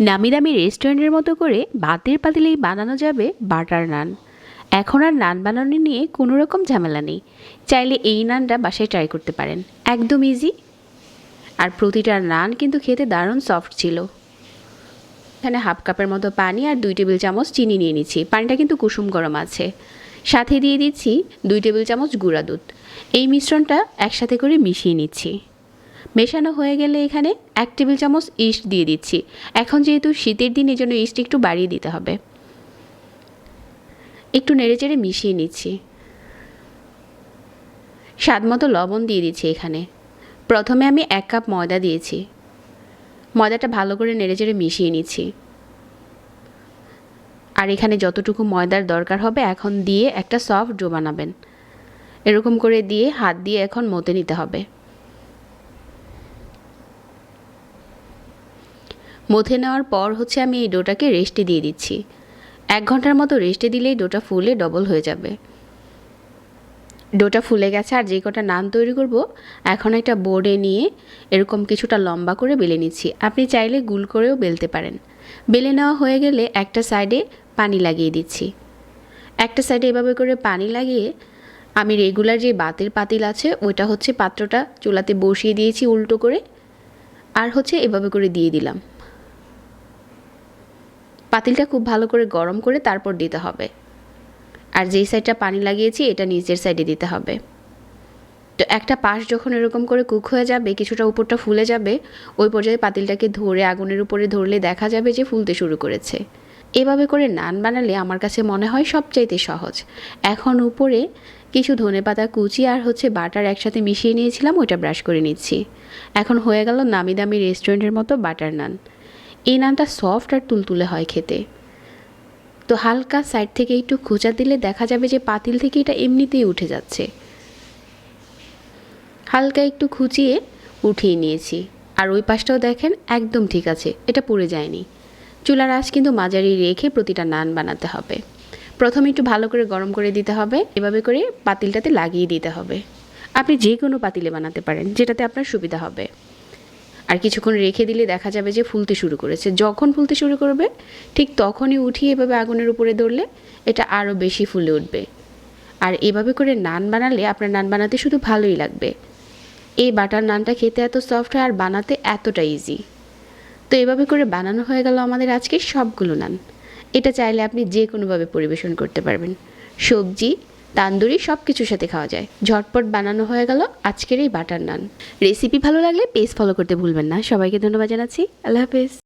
নামি দামি রেস্টুরেন্টের মতো করে বাতের পাতিলেই বানানো যাবে বাটার নান। এখন আর নান বানানো নিয়ে কোনো রকম ঝামেলা নেই। চাইলে এই নানটা বাসায় ট্রাই করতে পারেন। একদম ইজি আর প্রতিটা নান কিন্তু খেতে দারুণ সফট ছিল। এখানে হাফ কাপের মতো পানি আর দুই টেবিল চামচ চিনি নিয়ে নিচ্ছি। পানিটা কিন্তু কুসুম গরম আছে। সাথে দিয়ে দিচ্ছি দুই টেবিল চামচ গুঁড়া দুধ। এই মিশ্রণটা একসাথে করে মিশিয়ে নিচ্ছি। মেশানো হয়ে গেলে এখানে এক টেবিল চামচ ইস্ট দিয়ে দিচ্ছি। এখন যেহেতু শীতের দিন এই জন্য ইস্ট একটু বাড়িয়ে দিতে হবে। একটু নেড়েচেড়ে মিশিয়ে নিচ্ছি। স্বাদ মতো লবণ দিয়ে দিচ্ছি এখানে। প্রথমে আমি এক কাপ ময়দা দিয়েছি। ময়দাটা ভালো করে নেড়েচেড়ে মিশিয়ে নিচ্ছি। আর এখানে যতটুকু ময়দার দরকার হবে, এখন দিয়ে একটা সফট ডো বানাবেন। এরকম করে দিয়ে হাত দিয়ে এখন মতে নিতে হবে। মথে নেওয়ার পর হচ্ছে আমি এই ডোটাকে রেস্টে দিয়ে দিচ্ছি। এক ঘণ্টার মতো রেস্টে দিলেই ডোটা ফুলে ডবল হয়ে যাবে। ডোটা ফুলে গেছে আর যে কটা নান তৈরি করব, এখন একটা বোর্ডে নিয়ে এরকম কিছুটা লম্বা করে বেলে নিচ্ছি। আপনি চাইলে গুল করেও বেলতে পারেন। বেলে নেওয়া হয়ে গেলে একটা সাইডে পানি লাগিয়ে দিচ্ছি। একটা সাইডে এভাবে করে পানি লাগিয়ে আমি রেগুলার যে বাতের পাতিল আছে, ওইটা হচ্ছে পাত্রটা চুলাতে বসিয়ে দিয়েছি উল্টো করে, আর হচ্ছে এভাবে করে দিয়ে দিলাম। পাতিলটা খুব ভালো করে গরম করে তারপর দিতে হবে। আর যেই সাইডটা পানি লাগিয়েছি, এটা নিচের সাইডে দিতে হবে। তো একটা পাশ যখন এরকম করে কুক হয়ে যাবে, কিছুটা উপরটা ফুলে যাবে, ওই পর্যায়ে পাতিলটাকে ধরে আগুনের উপরে ধরলে দেখা যাবে যে ফুলতে শুরু করেছে। এভাবে করে নান বানালে আমার কাছে মনে হয় সবচাইতে সহজ। এখন উপরে কিছু ধনেপাতা কুচি আর হচ্ছে বাটার একসাথে মিশিয়ে নিয়েছিলাম, ওইটা ব্রাশ করে নিচ্ছি। এখন হয়ে গেল নামি দামি রেস্টুরেন্টের মতো বাটার নান। এই নানটা সফট আর তুলতুলে হয় খেতে। তো হালকা সাইড থেকে একটু খোঁচা দিলে দেখা যাবে যে পাতিল থেকে এটা এমনিতেই উঠে যাচ্ছে। হালকা একটু খুঁচিয়ে উঠিয়ে নিয়েছি। আর ওই পাশটাও দেখেন একদম ঠিক আছে, এটা পড়ে যায়নি। চুলার আঁচ কিন্তু মাঝারি রেখে প্রতিটা নান বানাতে হবে। প্রথমে একটু ভালো করে গরম করে দিতে হবে, এভাবে করে পাতিলটাতে লাগিয়ে দিতে হবে। আপনি যে কোনো পাতিলে বানাতে পারেন, যেটাতে আপনার সুবিধা হবে। আর কিছুক্ষণ রেখে দিলে দেখা যাবে যে ফুলতে শুরু করেছে। যখন ফুলতে শুরু করবে, ঠিক তখনই উঠিয়ে এভাবে আগুনের উপরে ধরলে এটা আরও বেশি ফুলে উঠবে। আর এভাবে করে নান বানালে আপনার নান বানাতে শুধু ভালোই লাগবে। এই বাটার নানটা খেতে এত সফট হয় আর বানাতে এতটা ইজি তো এভাবে করে বানানো হয়ে গেল আমাদের আজকে সবগুলো নান। এটা চাইলে আপনি যে কোনোভাবে পরিবেশন করতে পারবেন। সবজি তান্দুরি সব কিছুর সাথে খাওয়া যায়। ঝটপট বানানো হয়ে গেল আজকের এই বাটার নান। রেসিপি ভালো লাগলে পেজ ফলো করতে ভুলবেন না। সবাইকে ধন্যবাদ জানাচ্ছি। আল্লাহ হাফেজ।